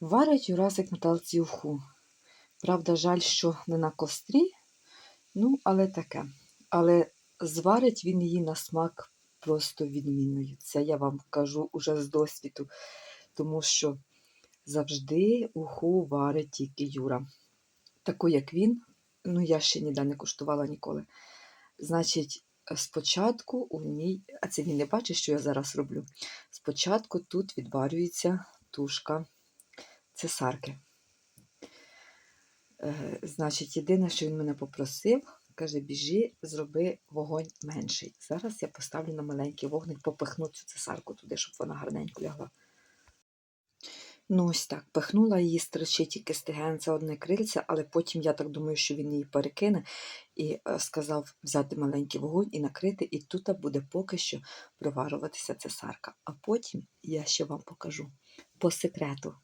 Варить Юрасик на талці уху. Правда, жаль, що не на кострі, ну, але таке. Але зварить він її на смак просто відмінною. Це я вам кажу уже з досвіду, тому що завжди уху варить тільки Юра. Таку, як він, ну я ще ніде не куштувала ніколи. Значить, спочатку у ній, а це він не бачить, що я зараз роблю. Спочатку тут відварюється тушка цесарки. Е, значить, єдине, що він мене попросив, каже, біжи, зроби вогонь менший. Зараз я поставлю на маленький вогник, попихну цю цесарку туди, щоб вона гарненько лягла. Ну, ось так, пихнула її, строчить тільки стегенце одне крильце, але потім я так думаю, що він її перекине і е, сказав взяти маленький вогонь і накрити, і тут буде поки що проварюватися цесарка. А потім я ще вам покажу по секрету.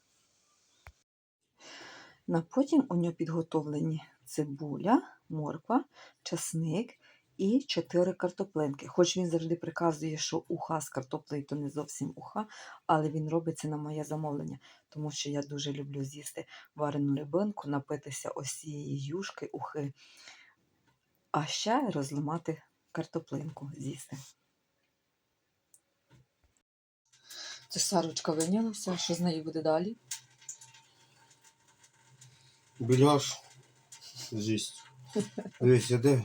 На потім у нього підготовлені цибуля, морква, часник і чотири картоплинки. Хоч він завжди приказує, що уха з картоплею то не зовсім уха, але він робить це на моє замовлення, тому що я дуже люблю з'їсти варену рибинку, напитися ось цієї юшки, ухи, а ще розламати картоплинку з'їсти. Це Сарочка винялася, що з нею буде далі? Біляш. З'їсть. Дивись, я де?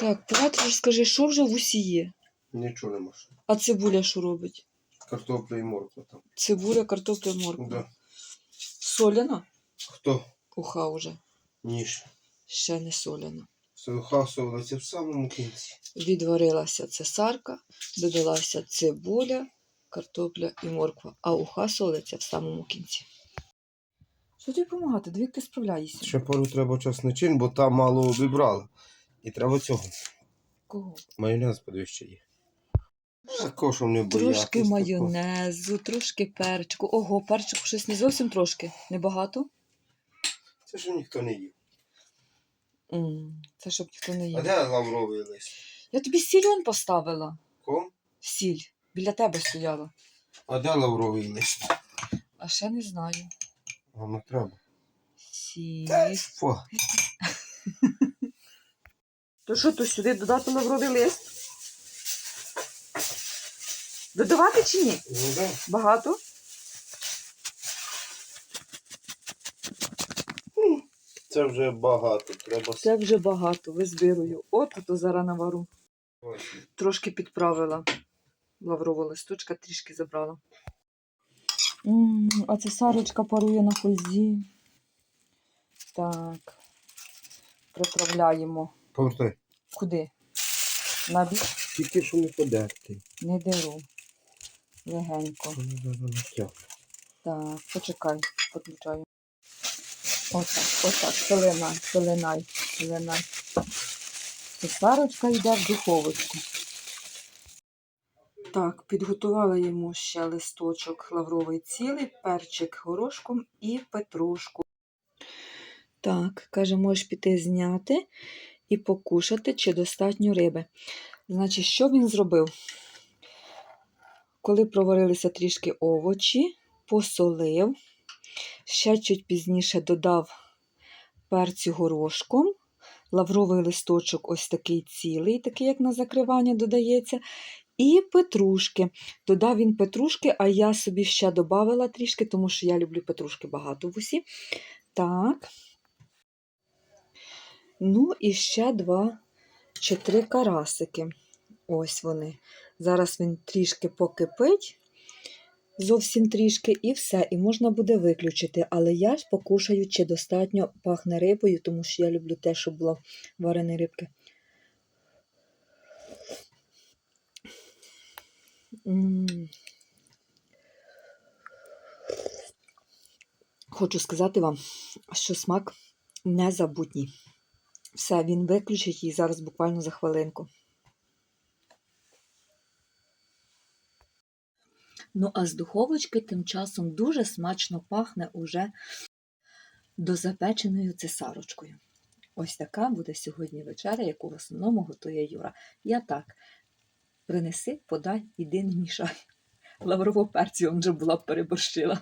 Так, ти скажи, що вже в усі є? Нічого нема. ще. А цибуля що робить? Картопля і морква там. Цибуля, картопля, морква. Да. Соляна? Хто? Уха вже. Ніж. Ще не соляна. Суха солиться в самому кінці. Відварилася цесарка, додалася цибуля, картопля і морква, а уха солиться в самому кінці. Що тобі допомагати? Дві ти справляєшся. Ще пару треба часничин, бо там мало обібрала. І треба цього. Кого? Майонез подивись, є. Такого, що не боятись. Трошки такого. майонезу, трошки перчику. Ого, перчику щось не зовсім трошки. Небагато? Це ж ніхто не їв. М, Це щоб ніхто не їв. А де лавровий лист? Я тобі сільон поставила. Ком? Сіль. Біля тебе стояла. А де лавровий лист? А ще не знаю. А не треба. Фу. То що то сюди додати лавровий лист? Додавати чи ні? Ну да. Багато? Це вже багато. Треба Це вже багато, визбирую. От то зараз навару. Ось. Трошки підправила. Лаврова листочка трішки забрала. А це Сарочка парує на фользі. Так. Приправляємо. Повертай. Куди? На бік Тільки що не подерти. не деру. Легенько. Так, почекай, підключаю. Отак, отак, пеленай, пеленай, пеленай. Сарочка йде в духовочку. Так, підготувала йому ще листочок лавровий цілий, перчик горошком і петрушку. Так, каже, можеш піти зняти і покушати, чи достатньо риби. Значить, що він зробив? Коли проварилися трішки овочі, посолив, ще чуть пізніше додав перцю горошком, лавровий листочок ось такий цілий, такий, як на закривання додається, і петрушки. Додав він петрушки, а я собі ще додавала трішки, тому що я люблю петрушки багато в усі. Так. Ну, і ще два чи три карасики. Ось вони. Зараз він трішки покипить, зовсім трішки, і все, і можна буде виключити. Але я ж покушаю, чи достатньо пахне рибою, тому що я люблю те, щоб було варені рибки. Хочу сказати вам, що смак незабутній. Все, він виключить її зараз буквально за хвилинку. Ну, а з духовочки тим часом дуже смачно пахне уже дозапеченою цесарочкою. Ось така буде сьогодні вечеря, яку в основному готує Юра. Я так. Принеси, подай, іди мішай. Лаврову перцю вже була переборщила.